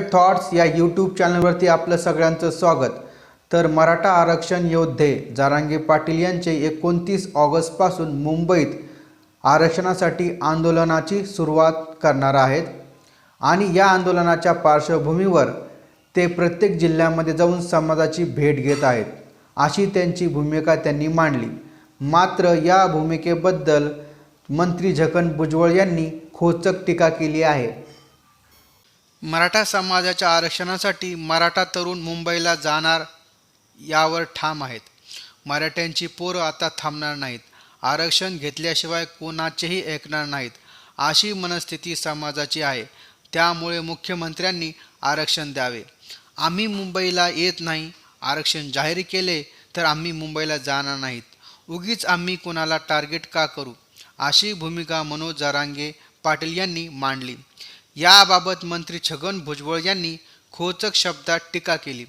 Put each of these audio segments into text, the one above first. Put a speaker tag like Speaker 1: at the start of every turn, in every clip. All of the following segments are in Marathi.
Speaker 1: थॉट्स या यूट्यूब चॅनलवरती आपलं सगळ्यांचं स्वागत. तर मराठा आरक्षण योद्धे जारांगे पाटील यांचे एकोणतीस ऑगस्टपासून मुंबईत आरक्षणासाठी आंदोलनाची सुरुवात करणार आहेत. आणि या आंदोलनाच्या पार्श्वभूमीवर ते प्रत्येक जिल्ह्यामध्ये जाऊन समाजाची भेट घेत आहेत. अशी त्यांची भूमिका त्यांनी मांडली. मात्र या भूमिकेबद्दल मंत्री झकन भुजबळ यांनी खोचक टीका केली आहे. मराठा समाजाच्या आरक्षणासाठी मराठा तरुण मुंबईला जाणार यावर ठाम आहेत. मराठ्यांची पोरं आता थांबणार नाहीत. आरक्षण घेतल्याशिवाय कोणाचेही ऐकणार नाहीत. अशी मनस्थिती समाजाची आहे. त्यामुळे मुख्यमंत्र्यांनी आरक्षण द्यावे. आम्ही मुंबईला येत नाही. आरक्षण जाहीर केले तर आम्ही मुंबईला जाणार नाहीत. उगीच आम्ही कोणाला टार्गेट का करू? अशी भूमिका मनोज जरांगे पाटील यांनी मांडली. याबाबत मंत्री छगन भुजबळ यांनी खोचक शब्दात टीका केली.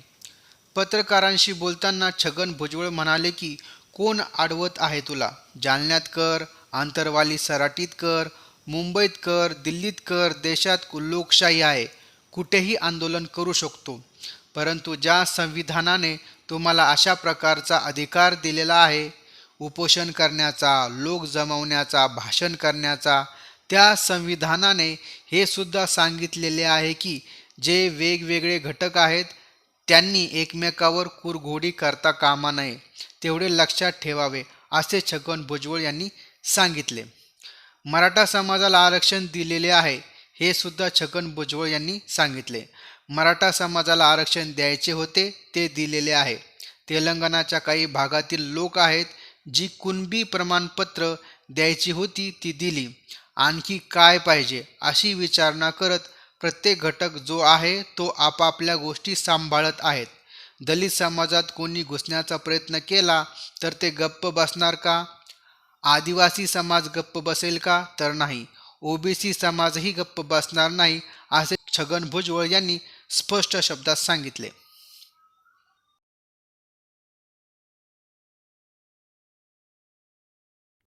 Speaker 1: पत्रकारांशी बोलताना छगन भुजबळ म्हणाले की कोण आडवत आहे तुला? जालन्यात कर आंतरवाली सराटीत कर मुंबईत कर दिल्लीत कर देशात लोकशाही आहे. कुठेही आंदोलन करू शकतो. परंतु ज्या संविधानाने तुम्हाला अशा प्रकारचा अधिकार दिलेला आहे उपोषण करण्याचा लोक जमवण्याचा भाषण करण्याचा त्या संविधानाने हे सुद्धा सांगितलेले आहे की जे वेगवेगळे घटक आहेत त्यांनी एकमेकावर कुरघोडी करता कामा नये तेवढे लक्षात ठेवावे असे छगन भुजबळ यांनी सांगितले. मराठा समाजाला आरक्षण दिलेले आहे हे सुद्धा छगन भुजबळ यांनी सांगितले. मराठा समाजाला आरक्षण द्यायचे होते ते दिलेले आहे. तेलंगणाच्या काही भागातील लोक आहेत जी कुणबी प्रमाणपत्र द्यायची होती ती दिली. आणखी काय पाहिजे अशी विचारणा करत प्रत्येक घटक जो आहे तो आपापल्या गोष्टी सांभाळत आहेत. दलित समाजात कोणी घुसण्याचा प्रयत्न केला तर ते गप्प बसणार का? आदिवासी समाज गप्प बसेल का? तर नाही. ओबीसी समाजही गप्प बसणार नाही असे छगन भुजबळ यांनी स्पष्ट शब्दात सांगितले.